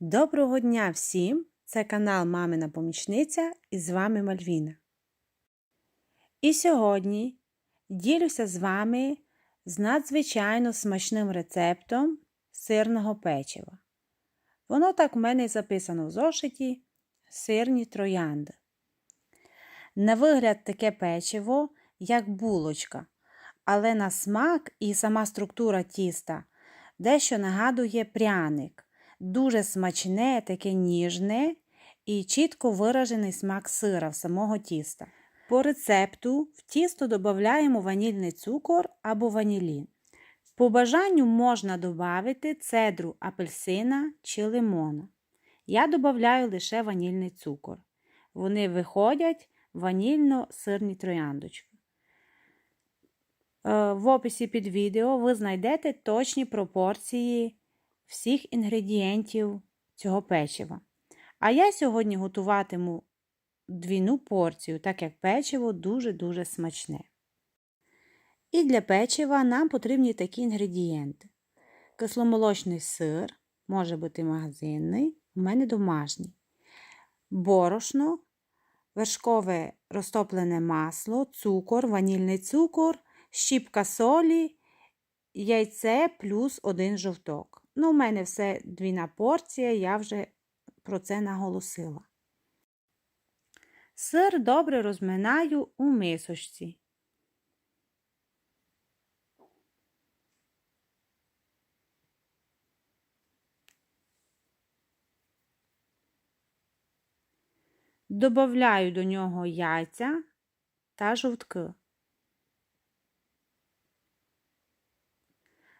Доброго дня всім! Це канал Мамина Помічниця і з вами Мальвіна. І сьогодні ділюся з вами з надзвичайно смачним рецептом сирного печива. Воно так в мене записано в зошиті сирні троянди. На вигляд таке печиво, як булочка, але на смак і сама структура тіста дещо нагадує пряник дуже смачне, таке ніжне і чітко виражений смак сира в самого тіста. По рецепту в тісто додаємо ванільний цукор або ванілін. По бажанню можна додати цедру апельсина чи лимона. Я додаю лише ванільний цукор. Вони виходять ванільно-сирні трояндочки. Е, в описі під відео ви знайдете точні пропорції всіх інгредієнтів цього печива. А я сьогодні готуватиму двійну порцію, так як печиво дуже-дуже смачне. І для печива нам потрібні такі інгредієнти: кисломолочний сир, може бути магазинний, у мене домашній, борошно, вершкове розтоплене масло, цукор, ванільний цукор, щіпка солі, яйце плюс один жовток. Ну, у мене все двійна порція, я вже про це наголосила. Сир добре розминаю у мисочці. Добавляю до нього яйця та жовтки.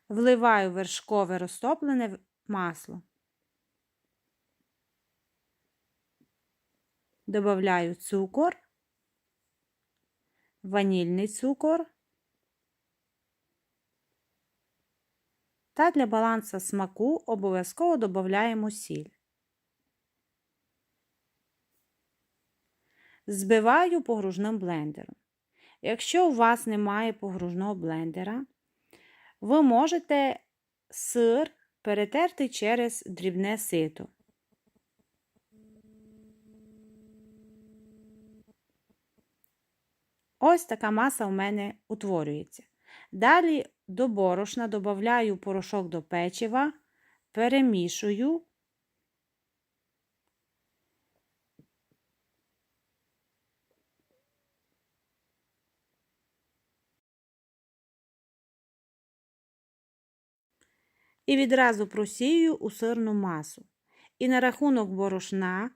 Вливаю вершкове розтоплене масло. Добавляю цукор, ванільний цукор та для балансу смаку обов'язково додаємо сіль. Збиваю погружним блендером. Якщо у вас немає погружного блендера, ви можете сир перетерти через дрібне сито. Ось така маса у мене утворюється. Далі до борошна додаю порошок до печива, перемішую. І відразу просію у сирну масу. І на рахунок борошна,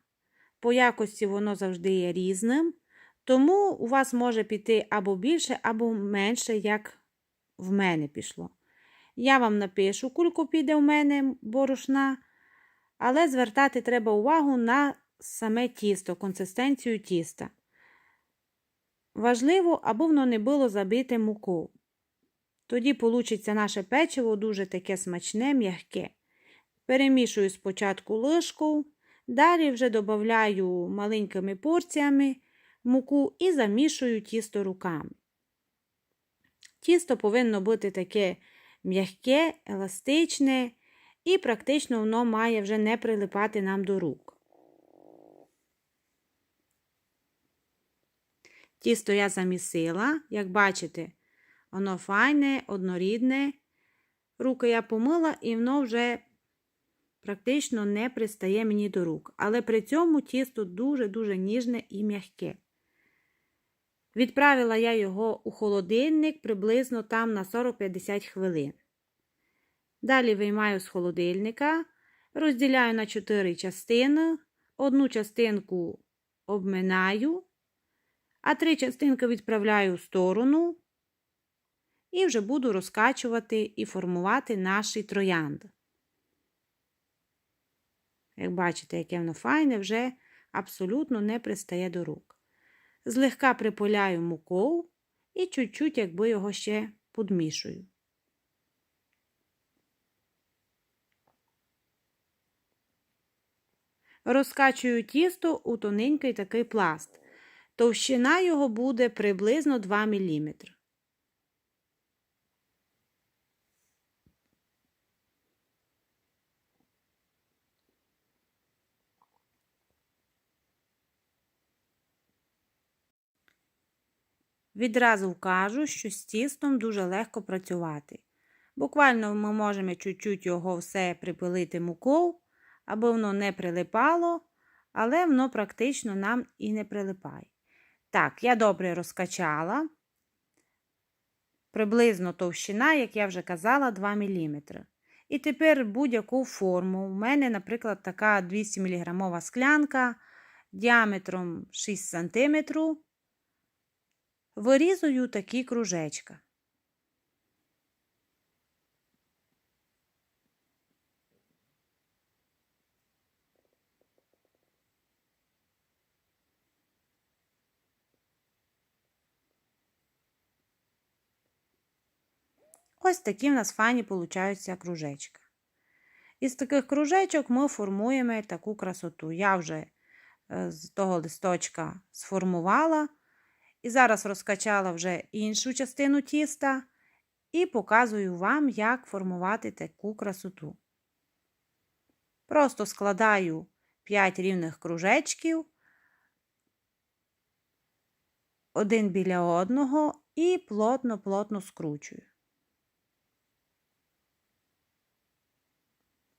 по якості воно завжди є різним, тому у вас може піти або більше, або менше, як в мене пішло. Я вам напишу, кульку піде в мене борошна, але звертати треба увагу на саме тісто, консистенцію тіста. Важливо, аби воно не було забите мукою. Тоді получиться наше печиво дуже таке смачне, м'яке. Перемішую спочатку лишку, далі вже додаю маленькими порціями муку і замішую тісто руками. Тісто повинно бути таке м'яке, еластичне, і практично воно має вже не прилипати нам до рук. Тісто я замісила, як бачите, воно файне, однорідне. Руки я помила, і воно вже практично не пристає мені до рук. Але при цьому тісто дуже-дуже ніжне і м'яке. Відправила я його у холодильник приблизно там на 40-50 хвилин. Далі виймаю з холодильника, розділяю на 4 частини, одну частинку обминаю, а три частинки відправляю в сторону і вже буду розкачувати і формувати наші троянди. Як бачите, яке воно файне, вже абсолютно не пристає до рук. Злегка припиляю мукою і чуть-чуть, якби його ще подмішую. Розкачую тісто у тоненький такий пласт. Товщина його буде приблизно 2 мм. Відразу вкажу, що з тістом дуже легко працювати. Буквально ми можемо чуть-чуть його все припилити мукою, аби воно не прилипало, але воно практично нам і не прилипає. Так, я добре розкачала. Приблизно товщина, як я вже казала, 2 мм. І тепер будь-яку форму. У мене, наприклад, така 200 мг склянка діаметром 6 см. Вирізую такі кружечка. Ось такі в нас файні получаються кружечка. Із таких кружечок ми формуємо таку красоту. Я вже е, з того листочка сформувала. І зараз розкачала вже іншу частину тіста і показую вам, як формувати таку красоту. Просто складаю 5 рівних кружечків, один біля одного і плотно-плотно скручую.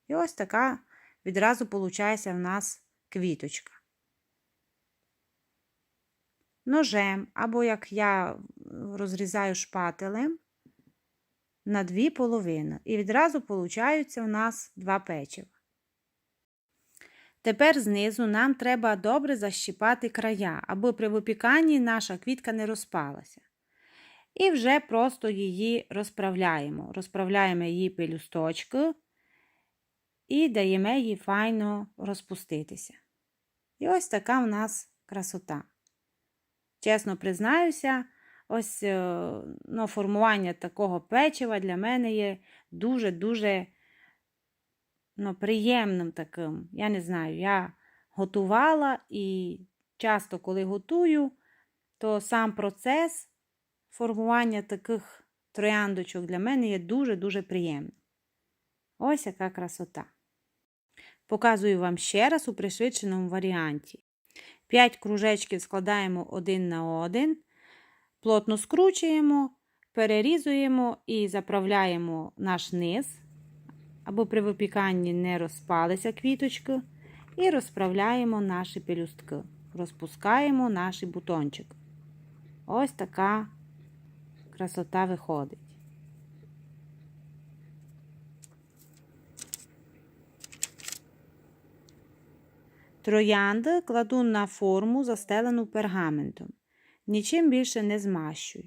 І ось така відразу виходить в нас квіточка. Ножем, або як я розрізаю шпателем на дві половини. І відразу получаються у нас два печива. Тепер знизу нам треба добре защіпати края, аби при випіканні наша квітка не розпалася. І вже просто її розправляємо. Розправляємо її пелюсточки і даємо їй файно розпуститися. І ось така в нас красота. Чесно признаюся, ось ну, формування такого печива для мене є дуже-дуже ну, приємним таким. Я не знаю, я готувала і часто, коли готую, то сам процес формування таких трояндочок для мене є дуже-дуже приємним. Ось яка красота. Показую вам ще раз у пришвидшеному варіанті. 5 кружечків складаємо один на один, плотно скручуємо, перерізуємо і заправляємо наш низ, аби при випіканні не розпалися квіточки, і розправляємо наші пелюстки, розпускаємо наш бутончик. Ось така красота виходить. Троянди кладу на форму, застелену пергаментом. Нічим більше не змащую.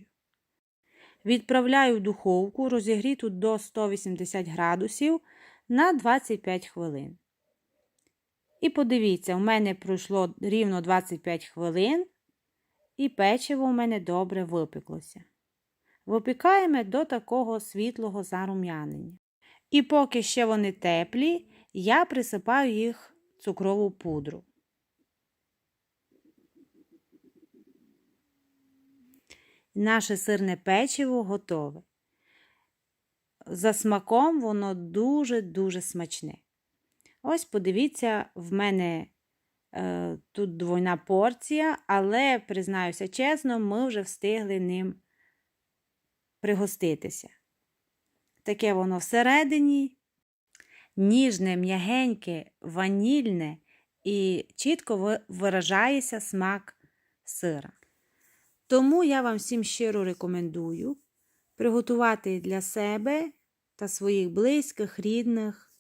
Відправляю в духовку розігріту до 180 градусів на 25 хвилин. І подивіться, у мене пройшло рівно 25 хвилин, і печиво у мене добре випеклося. Випікаємо до такого світлого зарум'янення. І поки ще вони теплі, я присипаю їх цукрову пудру. Наше сирне печиво готове. За смаком воно дуже-дуже смачне. Ось, подивіться, в мене е, тут двойна порція, але, признаюся чесно, ми вже встигли ним пригоститися. Таке воно всередині, ніжне, м'ягеньке, ванільне і чітко виражається смак сира. Тому я вам всім щиро рекомендую приготувати для себе та своїх близьких, рідних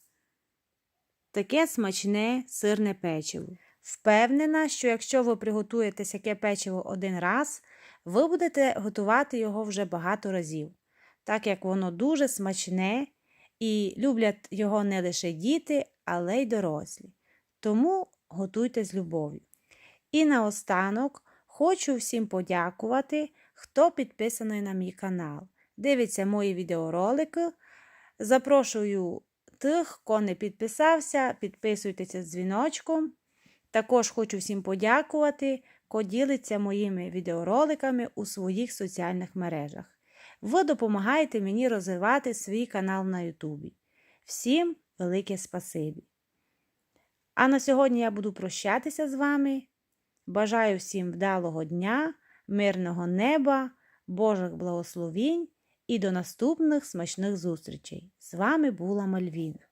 таке смачне сирне печиво. Впевнена, що якщо ви приготуєте таке печиво один раз, ви будете готувати його вже багато разів, так як воно дуже смачне і люблять його не лише діти, але й дорослі. Тому готуйте з любов'ю. І наостанок хочу всім подякувати, хто підписаний на мій канал. Дивиться мої відеоролики. Запрошую тих, хто не підписався, підписуйтеся з дзвіночком. Також хочу всім подякувати, хто ділиться моїми відеороликами у своїх соціальних мережах. Ви допомагаєте мені розвивати свій канал на Ютубі. Всім велике спасибі! А на сьогодні я буду прощатися з вами. Бажаю всім вдалого дня, мирного неба, Божих благословінь і до наступних смачних зустрічей. З вами була Мальвіна.